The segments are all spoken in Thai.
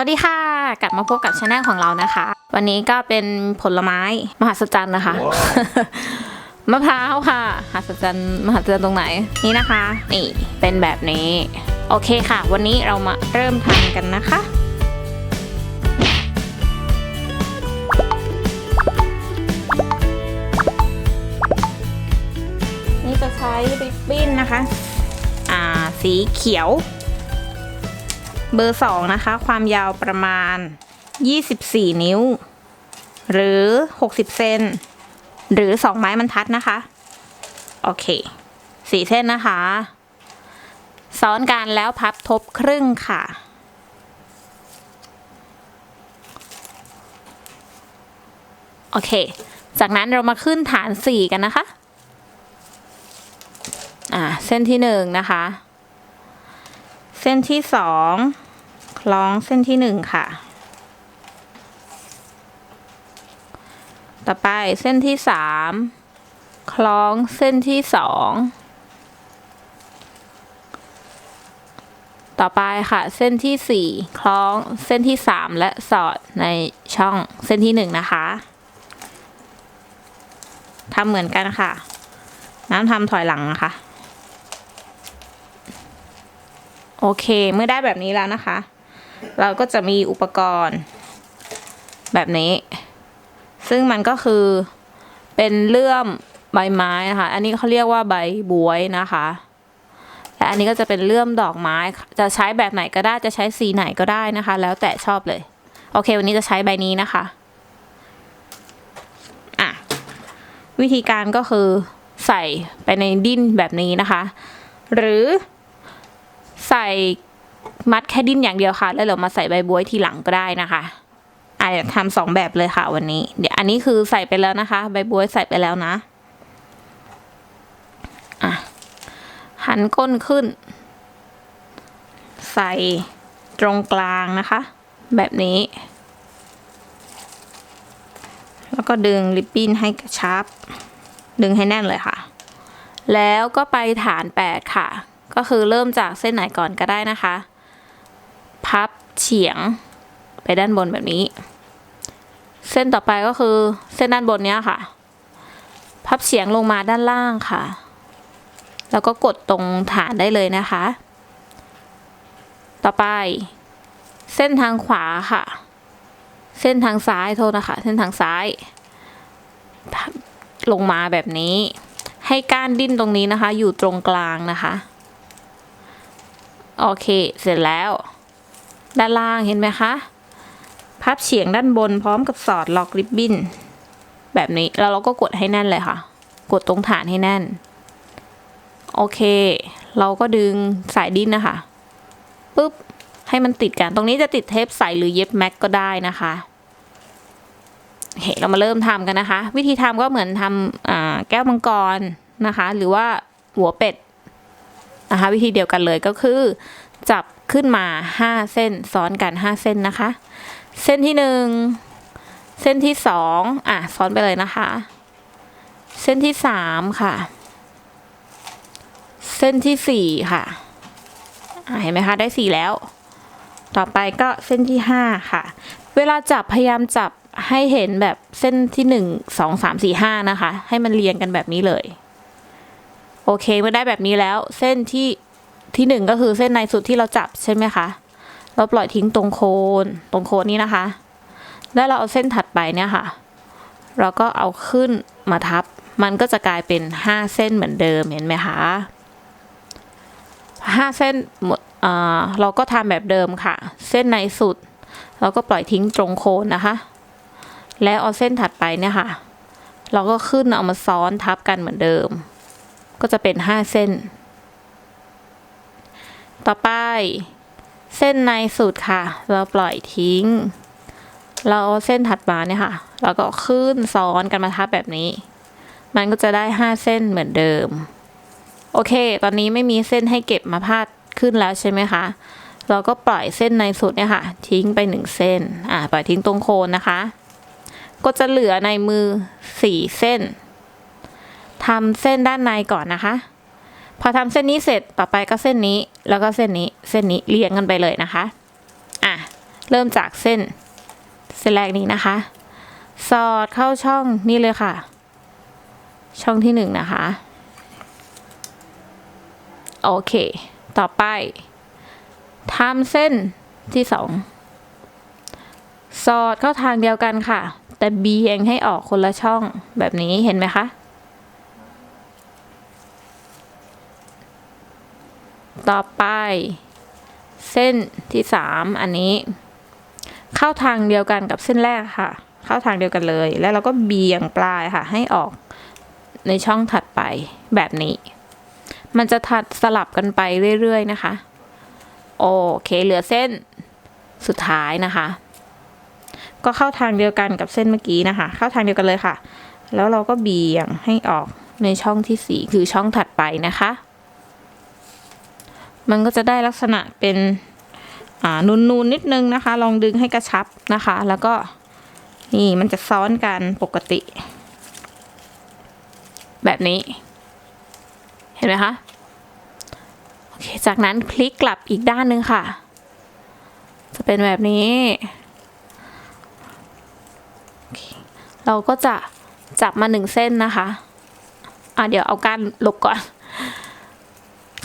วัสดีค่ะ กลับมาพบกับช anel ของเรานะคะ วันนี้ก็เป็นผลไม้มหัศจรรย์นะคะ มะพร้าวค่ะมหัศจรรย์มหัศจรรย์ตรงไหนนี่นะคะ นี่เป็นแบบนี้ โอเคค่ะ วันนี้เรามาเริ่มทำกันนะคะนี่จะใช้ริบบิ้นนะคะ อ่า สีเขียว เบอร์สองนะคะ ความยาวประมาณ 24 นิ้ว หรือ 60 เซนหรือ 2 ไม้บรรทัดนะคะ โอเคสี่เส้นนะคะ ซ้อนกันแล้วพับทบครึ่งค่ะ โอเค จากนั้นเรามาขึ้นฐานสี่กันนะคะ อ่า เส้นที่หนึ่งนะคะ ส้นที่สองคล้องเส้นที่หนึ่งค่ะ ต่อไปเส้นที่สามคล้องเส้นที่สองต่อไปค่ะ เส้นที่สี่คล้องเส้นที่สามและสอดในช่องเส้นที่หนึ่งนะคะทำเหมือนกันค่ะ น้ำทำถอยหลังนะคะ โอเค เมื่อได้แบบนี้แล้วนะคะ เราก็จะมีอุปกรณ์ แบบนี้ ซึ่งมันก็คือเป็นเลื่อมใบไม้นะคะ อันนี้เขาเรียกว่าใบบวยนะคะและอันนี้ก็จะเป็นเลื่อมดอกไม้ จะใช้แบบไหนก็ได้ จะใช้สีไหนก็ได้นะคะ แล้วแต่ชอบเลย โอเค วันนี้จะใช้ใบนี้นะคะอะวิธีการก็คือใส่ไปในดิ้นแบบนี้นะคะ หรือ ใส่มัดแค่ดิ้นอย่างเดียวค่ะ แล้วเรามาใส่ใบบัวทีหลังก็ได้นะคะอาจจะทำสองแบบเลยค่ะวันนี้ เดี๋ยวอันนี้คือใส่ไปแล้วนะคะ ใบบัวใส่ไปแล้วนะอะหันก้นขึ้น ใส่ตรงกลางนะคะ แบบนี้ แล้วก็ดึงริบบิ้นให้กระชับ ดึงให้แน่นเลยค่ะ แล้วก็ไปฐานแปดค่ะ ก็คือเริ่มจากเส้นไหนก่อนก็ได้นะคะ พับเฉียงไปด้านบนแบบนี้ เส้นต่อไปก็คือเส้นด้านบนเนี้ยค่ะ พับเฉียงลงมาด้านล่างค่ะ แล้วก็กดตรงฐานได้เลยนะคะ ต่อไป เส้นทางขวาค่ะ เส้นทางซ้ายโทษนะคะ เส้นทางซ้าย ลงมาแบบนี้ ให้ก้านดิ้นตรงนี้นะคะ อยู่ตรงกลางนะคะ โอเค เสร็จแล้ว ด้านล่างเห็นไหมคะพับเฉียงด้านบนพร้อมกับสอดล็อกริบบิ้นแบบนี้แล้วเราก็กดให้แน่นเลยค่ะ กดตรงฐานให้แน่น โอเค เราก็ดึงสายดิ้นนะคะปุ๊บให้มันติดกัน ตรงนี้จะติดเทปใสหรือเย็บแม็กก็ได้นะคะโอเคเรามาเริ่มทำกันนะคะ วิธีทำก็เหมือนทำแก้วมังกรนะคะ หรือว่าหัวเป็ด นะคะ วิธีเดียวกันเลยก็คือ จับขึ้นมา 5 เส้นซ้อนกัน 5 เส้นนะคะ เส้นที่ 1 เส้นที่ 2 อะ ซ้อนไปเลยนะคะ เส้นที่ 3 ค่ะ เส้นที่ 4 ค่ะอะเห็นไหมคะ ได้ 4 แล้ว ต่อไปก็เส้นที่ 5 ค่ะ เวลาจับพยายามจับให้เห็นแบบเส้นที่ 1 2 3 4 5 นะคะ ให้มันเรียงกันแบบนี้เลย โอเคเมื่อได้แบบนี้แล้วเส้นที่ที่หนึ่งก็คือเส้นในสุดที่เราจับใช่ไหมคะ เราปล่อยทิ้งตรงโคนตรงโคนนี้นะคะ แล้วเราเอาเส้นถัดไปเนี่ยค่ะ เราก็เอาขึ้นมาทับ มันก็จะกลายเป็นห้าเส้นเหมือนเดิมเห็นไหมคะห้าเส้นหมดอ่าเราก็ทำแบบเดิมค่ะ เส้นในสุด เราก็ปล่อยทิ้งตรงโคนนะคะ แล้วเอาเส้นถัดไปเนี่ยค่ะ เราก็ขึ้นเอามาซ้อนทับกันเหมือนเดิม ก็จะเป็นห้าเส้น ต่อไป เส้นในสุดค่ะ เราปล่อยทิ้ง เราเอาเส้นถัดมาเนี่ยค่ะเราก็ขึ้นซ้อนกันมาทับแบบนี้ มันก็จะได้ห้าเส้นเหมือนเดิม โอเค ตอนนี้ไม่มีเส้นให้เก็บมาพาดขึ้นแล้วใช่ไหมคะเราก็ปล่อยเส้นในสุดเนี่ยค่ะ ทิ้งไปหนึ่งเส้น อ่าปล่อยทิ้งตรงโคนนะคะ ก็จะเหลือในมือสี่เส้น ทำเส้นด้านในก่อนนะคะ พอทำเส้นนี้เสร็จต่อไปก็เส้นนี้ แล้วก็เส้นนี้เส้นนี้เรียงกันไปเลยนะคะอะเริ่มจากเส้นเส้นแรกนี้นะคะ สอดเข้าช่องนี่เลยค่ะ ช่องที่หนึ่งนะคะโอเค ต่อไปทำเส้นที่สองสอดเข้าทางเดียวกันค่ะ แต่เบียงให้ออกคนละช่องแบบนี้เห็นไหมคะ ต่อไป เส้นที่สามอันนี้ เข้าทางเดียวกันกับเส้นแรกค่ะ เข้าทางเดียวกันเลย แล้วเราก็เบียงปลายค่ะ ให้ออกในช่องถัดไปแบบนี้ มันจะถัดสลับกันไปเรื่อยๆนะคะ โอเคเหลือเส้นสุดท้ายนะคะ ก็เข้าทางเดียวกันกับเส้นเมื่อกี้นะคะ เข้าทางเดียวกันเลยค่ะ แล้วเราก็เบี่ยงให้ออกในช่องที่สี่คือช่องถัดไปนะคะ มันก็จะได้ลักษณะเป็นอ่านูนๆนนิดนึงนะคะ ลองดึงให้กระชับนะคะ แล้วก็นี่มันจะซ้อนกันปกติ แบบนี้ เห็นไหมคะโอเคจากนั้นพลิกกลับอีกด้านหนึ่งค่ะ จะเป็นแบบนี้ เราก็จะจับมาหนึ่งเส้นนะคะ อะเดี๋ยวเอาการหลบก่อน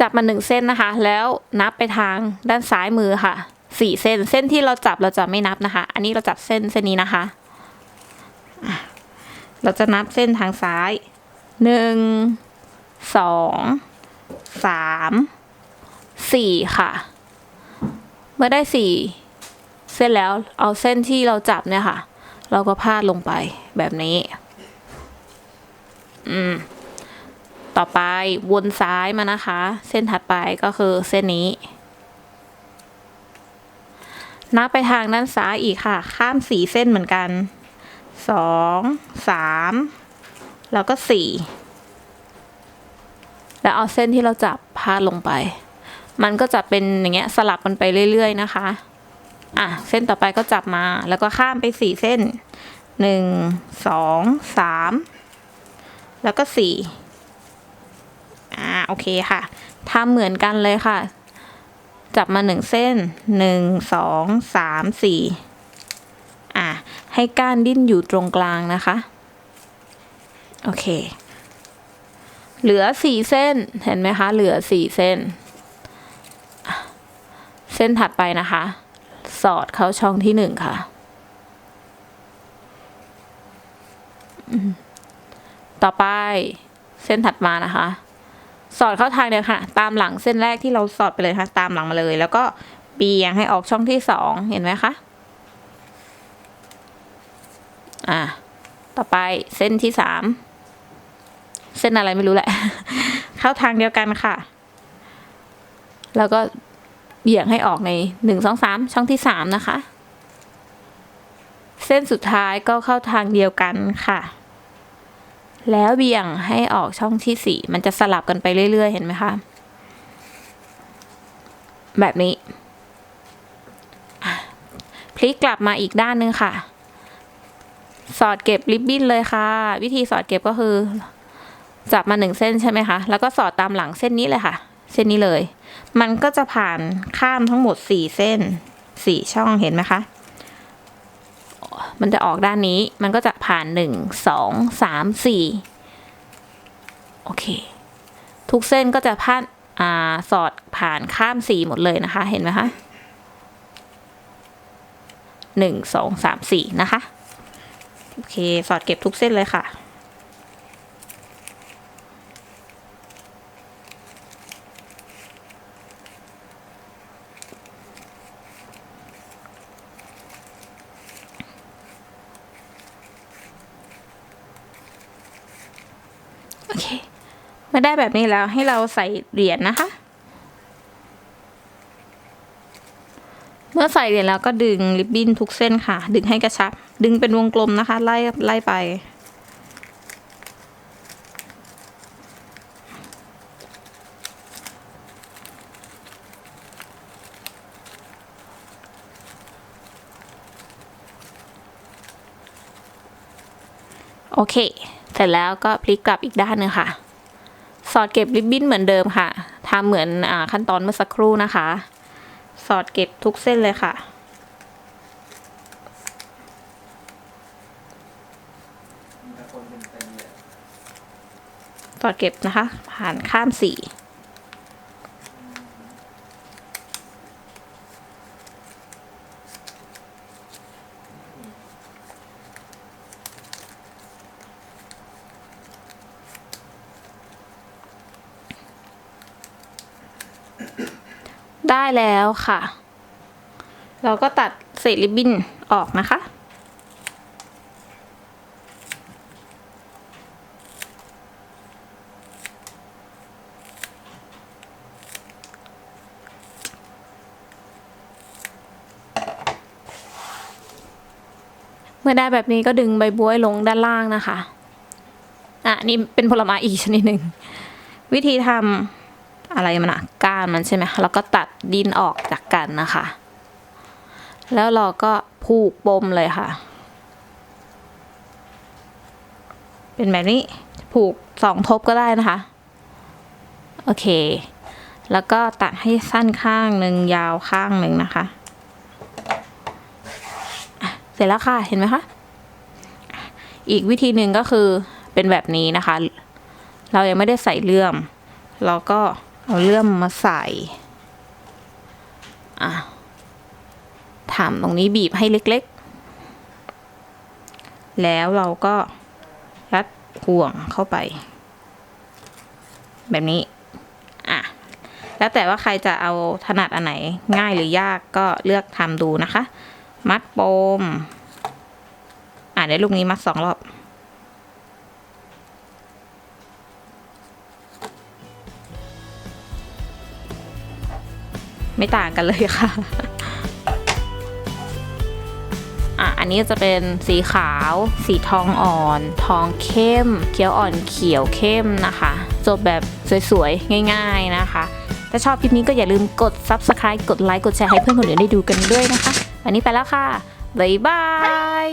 จับมาหนึ่งเส้นนะคะ แล้วนับไปทางด้านซ้ายมือค่ะสี่เส้น เส้นที่เราจับเราจะไม่นับนะคะ อันนี้เราจับเส้นเส้นนี้นะคะ เราจะนับเส้นทางซ้ายหนึ่งสองสามสี่ค่ะ เมื่อได้สี่เส้นแล้วเอาเส้นที่เราจับเนี่ยค่ะ เราก็พาดลงไปแบบนี้ อืม ต่อไปวนซ้ายมานะคะ เส้นถัดไปก็คือเส้นนี้ นับไปทางด้านซ้ายอีกค่ะ ข้ามสี่เส้นเหมือนกันสองสามแล้วก็สี่แล้วเอาเส้นที่เราจับพาดลงไป มันก็จะเป็นอย่างเงี้ยสลับกันไปเรื่อยๆนะคะอะเส้นต่อไปก็จับมาแล้วก็ข้ามไปสี่เส้นหนึ่งสองสามแล้วก็สี่ โอเคค่ะทำเหมือนกันเลยค่ะ จับมาหนึ่งเส้นหนึ่งสองสามสี่อ่าให้ก้านดิ้นอยู่ตรงกลางนะคะ โอเค เหลือสี่เส้นเห็นไหมคะ เหลือสี่เส้น เส้นถัดไปนะคะ สอดเข้าช่องที่หนึ่งค่ะต่อไปเส้นถัดมานะคะ สอดเข้าทางเดียวค่ะ ตามหลังเส้นแรกที่เราสอดไปเลยค่ะ ตามหลังมาเลย แล้วก็เบี่ยงให้ออกช่องที่สองเห็นไหมคะอ่าต่อไปเส้นที่สามเส้นอะไรไม่รู้แหละ เข้าทางเดียวกันค่ะ แล้วก็เบี่ยงให้ออกในหนึ่งสองสามช่องที่สามนะคะ เส้นสุดท้ายก็เข้าทางเดียวกันค่ะ แล้วเบี่ยงให้ออกช่องที่สี่มันจะสลับกันไปเรื่อย ๆ เห็นไหมคะ แบบนี้ พลิกกลับมาอีกด้านหนึงค่ะ สอดเก็บริบบิ้นเลยค่ะ วิธีสอดเก็บก็คือ จับมาหนึ่งเส้นใช่ไหมคะ แล้วก็สอดตามหลังเส้นนี้เลยค่ะ เส้นนี้เลย มันก็จะผ่านข้ามทั้งหมดสี่เส้นสี่ช่องเห็นไหมคะ มันจะออกด้านนี้ มันก็จะผ่านหนึ่งสองสามสี่โอเค ทุกเส้นก็จะผ่านอ่าสอดผ่านข้ามสี่หมดเลยนะคะ เห็นไหมคะหนึ่งสองสามสี่นะคะ โอเค สอดเก็บทุกเส้นเลยค่ะ เคเมื่อได้แบบนี้แล้วให้เราใส่เหรียญนะคะ เมื่อใส่เหรียญแล้วก็ดึงริบบิ้นทุกเส้นค่ะ ดึงให้กระชับ ดึงเป็นวงกลมนะคะ ไล่ไล่ไป โอเค เสร็จแล้วก็พลิกกลับอีกด้านหนึ่งค่ะ สอดเก็บริบบิ้นเหมือนเดิมค่ะทำเหมือนอขั้นตอนเมื่อสักครู่นะคะ สอดเก็บทุกเส้นเลยค่ะสอดเก็บนะคะ ผ่านข้ามสี่ ได้แล้วค่ะ เราก็ตัดเศษริบบิ้นออกนะคะ เมื่อได้แบบนี้ก็ดึงใบบัวให้ลงด้านล่างนะคะ อะ นี่เป็นผลไม้อีกชนิดหนึ่ง วิธีทำ อะไรมันอะก้านมันใช่ไหมแล้วก็ตัดดินออกจากกันนะคะ แล้วเราก็ผูกปมเลยค่ะ เป็นแบบนี้ผูกสองทบก็ได้นะคะ โอเค แล้วก็ตัดให้สั้นข้างหนึ่งยาวข้างหนึ่งนะคะ เสร็จแล้วค่ะเห็นไหมคะอีกวิธีหนึ่งก็คือเป็นแบบนี้นะคะ เรายังไม่ได้ใส่เลื่อม เราก็ เอาเลื่อมมาใส่ อะถามตรงนี้บีบให้เล็กๆ แล้วเราก็รัดห่วงเข้าไป แบบนี้ อะ แล้วแต่ว่าใครจะเอาถนัดอันไหนง่ายหรือยากก็เลือกทำดูนะคะ มัดปม อะเดี๋ยวลูกนี้มัดสองรอบ ไม่ต่างกันเลยค่ะอะอันนี้จะเป็นสีขาว สีทองอ่อน ทองเข้ม เขียวอ่อนเขียวเข้มนะคะ จบแบบสวยๆ ง่ายๆนะคะ ถ้าชอบคลิปนี้ก็อย่าลืมกด subscribe กดไลค์ กดแชร์ให้เพื่อนคนอื่นได้ดูกันด้วยนะคะ วันนี้ไปแล้วค่ะ บ๊ายบาย